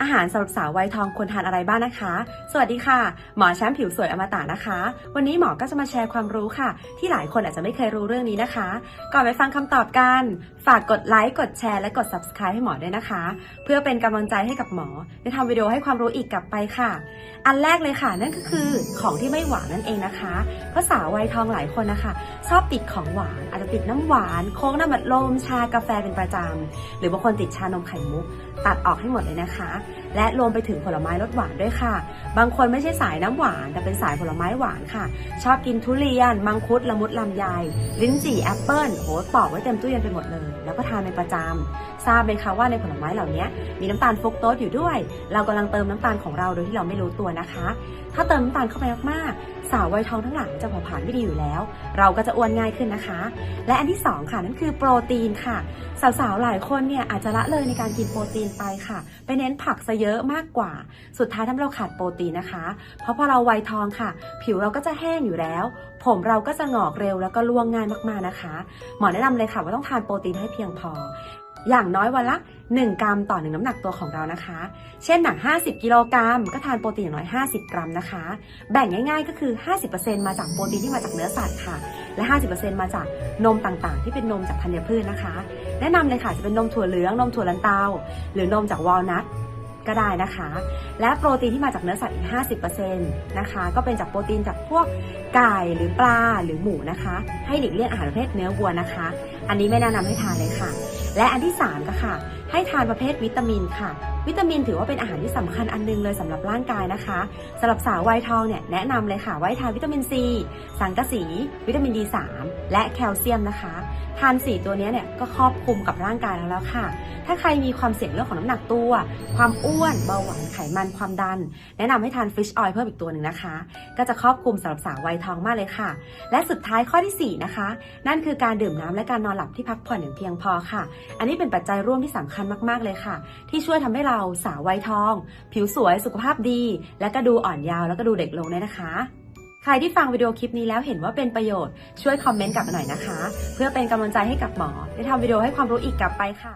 อาหารสำหรับสาววัยทองควรทานอะไรบ้างนะคะ สวัสดีค่ะ หมอแชมป์ผิวสวยอมตะนะคะ วันนี้หมอก็จะมาแชร์ความรู้ค่ะ ที่หลายคนอาจจะไม่เคยรู้เรื่องนี้นะคะ ก่อนไปฟังคำตอบกัน ฝากกดไลค์ กดแชร์และกด subscribe ให้หมอด้วยนะคะ เพื่อเป็นกำลังใจให้กับหมอได้ทำวิดีโอให้ความรู้อีกกลับไปค่ะ อันแรกเลยค่ะ นั่นก็คือของที่ไม่หวานนั่นเองนะคะ เพราะสาววัยทองหลายคนนะคะ ชอบติดของหวานอาจจะติดน้ำหวานโค้กน้ำบัดลมชากาแฟเป็นประจำหรือบางคนติดชานมไข่มุก ตัดออกให้หมดเลยนะคะและรวมไปถึงผลไม้รสหวานด้วยค่ะ บางคนไม่ใช่สายน้ำหวาน แต่เป็นสายผลไม้หวานค่ะ ชอบกินทุเรียน มังคุด ละมุดลำไย ลิ้นจี่แอปเปิ้ลโหปอกไว้เต็มตู้เย็นไปหมดเลย แล้วก็ทานเป็นประจำทราบไหมคะว่าในผลไม้เหล่านี้มีน้ำตาลฟรุกโตสอยู่ด้วย เรากำลังเติมน้ำตาลของเราโดยที่เราไม่รู้ตัวนะคะ ถ้าเติมน้ำตาลเข้าไปมากๆสาววัยทองทั้งหลายจะเผาผลาญไม่ดีอยู่แล้ว เราก็จะอ้วนง่ายขึ้นนะคะ และอันที่สองค่ะนั่นคือโปรตีนค่ะ สาวๆหลายคนเนี่ยอาจจะละเลยในการกินโปรตีนไปค่ะ ไปเน้นผักซะเยอะมากกว่า สุดท้ายทำให้เราขาดโปรตีนนะคะ เพราะพอเราวัยทองค่ะ ผิวเราก็จะแห้งอยู่แล้ว ผมเราก็จะงอกเร็วแล้วก็ร่วงง่ายมากๆนะคะ หมอแนะนำเลยค่ะว่าต้องทานโปรตีนให้เพียงพอ อย่างน้อยวันละ 1 กรัมต่อหนึ่งน้ำหนักตัวของเรานะคะ เช่นหนัก 50 กิโลกรัม ก็ทานโปรตีนอย่างน้อย 50 กรัมนะคะ แบ่งง่าย ๆ ก็คือ 50%มาจากโปรตีนที่มาจากเนื้อสัตว์ค่ะและ 50%มาจากนมต่างๆ ที่เป็นนมจากธัญพืชนะคะ แนะนำเลยค่ะ จะเป็นนมถั่วเหลือง นมถั่วลันเตา หรือนมจากวอลนัท ก็ได้นะคะ และโปรตีนที่มาจากเนื้อสัตว์อีก 50%นะคะ ก็เป็นจากโปรตีนจากพวกไก่หรือปลาหรือหมูนะคะ ให้หลีกเลี่ยงอาหารประเภทเนื้อวัวนะคะ อันนี้ไม่แนะนำให้ทานเลยค่ะและอันที่3ก็ค่ะ ให้ทานประเภทวิตามินค่ะ วิตามินถือว่าเป็นอาหารที่สำคัญอันหนึงเลยสำหรับร่างกายนะคะสำหรับสาววัยทองเนี่ยแนะนำเลยค่ะไว้ทานวิตามินซีสังกะสี วิตามิน D3 และแคลเซียมนะคะ ทาน 4 ตัวนี้เนี่ยก็ครอบคลุมกับร่างกายเราแล้วค่ะ ถ้าใครมีความเสี่ยงเรื่องของน้ำหนักตัว ความอ้วนเบาหวานไขมันความดัน แนะนำให้ทานฟิชออยล์เพิ่มอีกตัวหนึ่งนะคะ ก็จะครอบคลุมสำหรับสาววัยทองมากเลยค่ะ และสุดท้ายข้อทีสี่4 นะคะ นั่นคือการดื่มน้ำและการนอนหลับที่พักผ่อนอย่างเพียงพอค่ะอันนี้เป็นปัจจัยร่วมที่สำคัญมากๆเลยค่ะ ที่ช่วยทำให้เราสาววัยทอง ผิวสวยสุขภาพดี และก็ดูอ่อนยาวแล้วก็ดูเด็กลงด้วยนะคะใครที่ฟังวิดีโอคลิปนี้แล้วเห็นว่าเป็นประโยชน์ช่วยคอมเมนต์กลับมาหน่อยนะคะ เพื่อเป็นกำลังใจให้กับหมอได้ทำวิดีโอให้ความรู้อีกกลับไปค่ะ